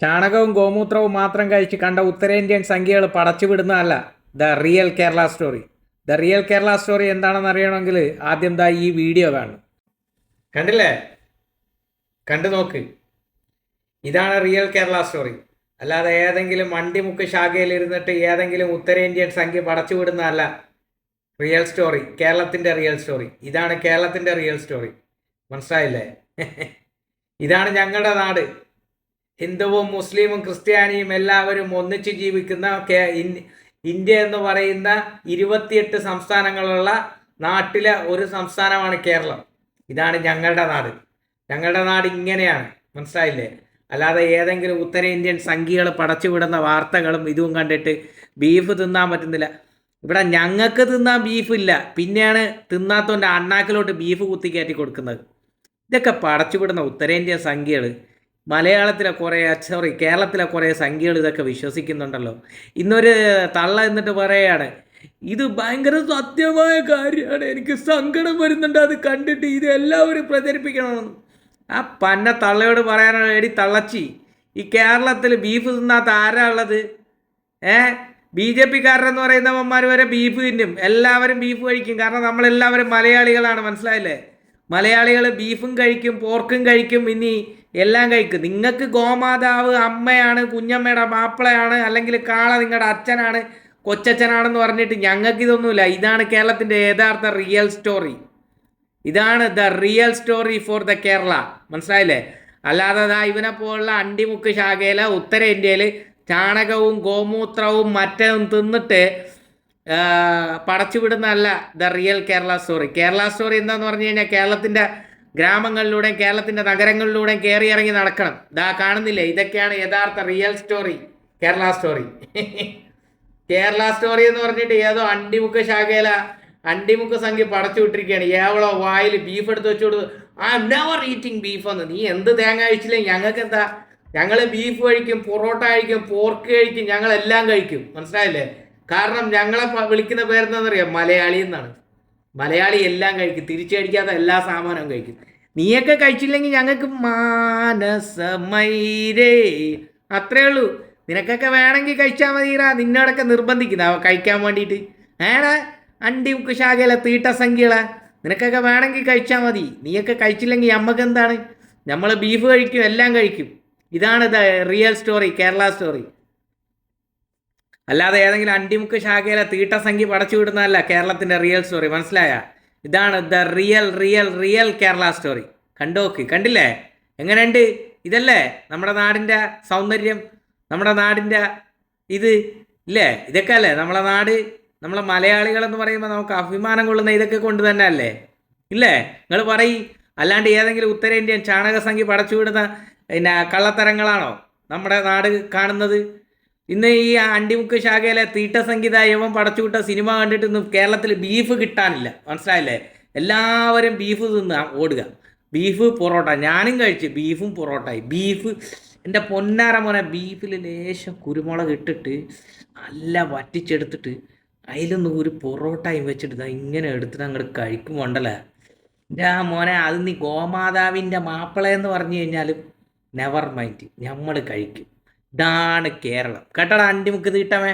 ചാണകവും ഗോമൂത്രവും മാത്രം കഴിച്ച് കണ്ട ഉത്തരേന്ത്യൻ സംഖ്യകൾ പടച്ചുവിടുന്നതല്ല the real Kerala story. The real Kerala story എന്താണെന്ന് അറിയണമെങ്കിൽ ആദ്യം ദാ ഈ വീഡിയോ കാണും കണ്ടില്ലേ? കണ്ടു നോക്ക്. ഇതാണ് റിയൽ കേരള സ്റ്റോറി. അല്ലാതെ ഏതെങ്കിലും വണ്ടിമുക്ക് ശാഖയിൽ ഇരുന്നിട്ട് ഏതെങ്കിലും ഉത്തരേന്ത്യൻ സംഖ്യ പടച്ചുവിടുന്നതല്ല റിയൽ സ്റ്റോറി. കേരളത്തിന്റെ റിയൽ സ്റ്റോറി. ഇതാണ് കേരളത്തിന്റെ റിയൽ സ്റ്റോറി. മനസ്സിലായില്ലേ? ഇതാണ് ഞങ്ങളുടെ നാട്. ഹിന്ദുവും മുസ്ലിമും ക്രിസ്ത്യാനിയും എല്ലാവരും ഒന്നിച്ച് ജീവിക്കുന്ന ഇന്ത്യ എന്ന് പറയുന്ന ഇരുപത്തിയെട്ട് സംസ്ഥാനങ്ങളുള്ള നാട്ടിലെ ഒരു സംസ്ഥാനമാണ് കേരളം. ഇതാണ് ഞങ്ങളുടെ നാട്. ഞങ്ങളുടെ നാട് ഇങ്ങനെയാണ്. മനസ്സിലായില്ലേ? അല്ലാതെ ഏതെങ്കിലും ഉത്തരേന്ത്യൻ സംഖ്യകൾ പടച്ചുവിടുന്ന വാർത്തകളും ഇതും കണ്ടിട്ട് ബീഫ് തിന്നാൻ പറ്റുന്നില്ല. ഇവിടെ ഞങ്ങൾക്ക് തിന്നാൻ ബീഫ് ഇല്ല. പിന്നെയാണ് തിന്നാത്തവന്റെ അണ്ണാക്കിലോട്ട് ബീഫ് കുത്തിക്കയറ്റി കൊടുക്കുന്നത്. ഇതൊക്കെ പടച്ചുവിടുന്ന ഉത്തരേന്ത്യൻ സംഖ്യകൾ മലയാളത്തിലെ കുറേ സോറി കേരളത്തിലെ കുറേ സംഖ്യകൾ ഇതൊക്കെ വിശ്വസിക്കുന്നുണ്ടല്ലോ. ഇന്നൊരു തള്ള എന്നിട്ട് പറയാണ് ഇത് ഭയങ്കര സത്യമായ കാര്യമാണ്. എനിക്ക് സങ്കടം വരുന്നുണ്ട്. അത് കണ്ടിട്ട് ഇത് എല്ലാവരും പ്രചരിപ്പിക്കണമെന്ന്. ആ പന്ന തള്ളയോട് പറയാനാണ് എടി തള്ളച്ചി ഈ കേരളത്തിൽ ബീഫ് തിന്നാത്ത ആരാ ഉള്ളത്? ഏ? ബി ജെ പിക്കാരെന്ന് പറയുന്നവന്മാർ വരെ ബീഫ് തിന്നും. എല്ലാവരും ബീഫ് കഴിക്കും. കാരണം നമ്മളെല്ലാവരും മലയാളികളാണ്. മനസ്സിലായില്ലേ? മലയാളികൾ ബീഫും കഴിക്കും പോർക്കും കഴിക്കും ഇനി എല്ലാം കഴിക്കും. നിങ്ങൾക്ക് ഗോമാതാവ് അമ്മയാണ് കുഞ്ഞമ്മയുടെ മാപ്പിളയാണ് അല്ലെങ്കിൽ കാള നിങ്ങളുടെ അച്ഛനാണ് കൊച്ചച്ഛനാണെന്ന് പറഞ്ഞിട്ട് ഞങ്ങൾക്ക് ഇതൊന്നുമില്ല. ഇതാണ് കേരളത്തിന്റെ യഥാർത്ഥ റിയൽ സ്റ്റോറി ഇതാണ് the real story for the Kerala മനസ്സിലായില്ലേ? അല്ലാതെ ദാ ഇവനെ പോലുള്ള അണ്ടിമുക്ക് ശാഖയിൽ ഉത്തരേന്ത്യയിൽ ചാണകവും ഗോമൂത്രവും മറ്റും തിന്നിട്ട് പടച്ചുവിടുന്നതല്ല the real Kerala story. Kerala story എന്താന്ന് പറഞ്ഞു കഴിഞ്ഞാൽ കേരളത്തിന്റെ ഗ്രാമങ്ങളിലൂടെയും കേരളത്തിന്റെ നഗരങ്ങളിലൂടെയും കയറി ഇറങ്ങി നടക്കണം. ദാ കാണുന്നില്ലേ? ഇതൊക്കെയാണ് യഥാർത്ഥ real story. Kerala story. Kerala story എന്ന് പറഞ്ഞിട്ട് ഏതോ അണ്ടിമുക്ക് ശാഖയില അണ്ടിമുക്ക് സംഖ്യ പടച്ചു വിട്ടിരിക്കുകയാണ്. ഏവളോ വായിൽ ബീഫ് എടുത്ത് വെച്ചു കൊടുത്തു എം നെവർ ഈറ്റിംഗ് ബീഫ് എന്ന്. നീ എന്ത് തേങ്ങ കഴിച്ചില്ലേ ഞങ്ങൾക്ക് എന്താ? ഞങ്ങൾ ബീഫ് കഴിക്കും പൊറോട്ട കഴിക്കും പോർക്ക് കഴിക്കും ഞങ്ങളെല്ലാം കഴിക്കും. മനസ്സിലായില്ലേ? കാരണം ഞങ്ങളെ വിളിക്കുന്ന പേരെന്താണെന്നറിയാം മലയാളി എന്നാണ്. മലയാളി എല്ലാം കഴിക്കും. തിരിച്ചു കഴിക്കാത്ത എല്ലാ സാമാനവും കഴിക്കും. നീയൊക്കെ കഴിച്ചില്ലെങ്കിൽ ഞങ്ങൾക്ക് മാനസമൈരേ അത്രേ ഉള്ളൂ. നിനക്കൊക്കെ വേണമെങ്കിൽ കഴിച്ചാൽ മതിടാ നിന്നോടൊക്കെ നിർബന്ധിക്കുന്ന. കഴിക്കാൻ വേണ്ടിയിട്ട്. ഏടാ അണ്ടി ഉക്ക് ശാഖയിലെ തീട്ട സംഖ്യകളെ. നിനക്കൊക്കെ വേണമെങ്കിൽ കഴിച്ചാൽ മതി. നീയൊക്കെ കഴിച്ചില്ലെങ്കിൽ നമുക്ക് എന്താണ്? നമ്മൾ ബീഫ് കഴിക്കും എല്ലാം കഴിക്കും. ഇതാണ് റിയൽ സ്റ്റോറി കേരള സ്റ്റോറി. അല്ലാതെ ഏതെങ്കിലും അണ്ടിമുക്ക് ശാഖയിലെ തീട്ട സംഖ്യ പടച്ചു വിടുന്നതല്ല കേരളത്തിന്റെ റിയൽ സ്റ്റോറി മനസ്സിലായ? ഇതാണ് the real real real Kerala story കണ്ടോക്ക് കണ്ടില്ലേ? എങ്ങനെയുണ്ട്? ഇതല്ലേ നമ്മുടെ നാടിന്റെ സൗന്ദര്യം? നമ്മുടെ നാടിന്റെ ഇത്? ഇല്ലേ? ഇതൊക്കെ അല്ലേ? നമ്മളെ നാട് നമ്മളെ മലയാളികൾ എന്ന് പറയുമ്പോൾ നമുക്ക് അഭിമാനം കൊള്ളുന്ന ഇതൊക്കെ കൊണ്ട് തന്നെ അല്ലേ ഇല്ലേ? നിങ്ങൾ പറയും. അല്ലാണ്ട് ഏതെങ്കിലും ഉത്തരേന്ത്യൻ ചാണകസംഖ്യ പടച്ചു വിടുന്ന പിന്നെ കള്ളത്തരങ്ങളാണോ നമ്മുടെ നാട് കാണുന്നത്? ഇന്ന് ഈ അണ്ടിമുക്ക് ശാഖയിലെ തീട്ട സംഗീത പടച്ചുവിട്ട സിനിമ കണ്ടിട്ടൊന്നും കേരളത്തിൽ ബീഫ് കിട്ടാനില്ല. മനസ്സിലായില്ലേ? എല്ലാവരും ബീഫ് തിന്ന് ഓടുക. ബീഫ് പൊറോട്ട. ഞാനും കഴിച്ച് ബീഫും പൊറോട്ടയും. ബീഫ് എന്റെ പൊന്നാര മോനെ ബീഫിൽ ലേശം കുരുമുളക് ഇട്ടിട്ട് നല്ല വറ്റിച്ചെടുത്തിട്ട് അതിലൊന്ന് ഒരു പൊറോട്ടയും വെച്ചിട്ട് ഇങ്ങനെ എടുത്തിട്ട് അങ്ങോട്ട് കഴിക്കുമ്പോണ്ടല്ലേ എന്റെ ആ മോനെ അത് നീ ഗോമാതാവിന്റെ മാപ്പിളയെന്ന് പറഞ്ഞു കഴിഞ്ഞാൽ നെവർ മൈൻഡ് നമ്മൾ കഴിക്കും. ഇതാണ് കേരളം. കേട്ടടാ അണ്ടിമുക്ക് തീട്ടമേ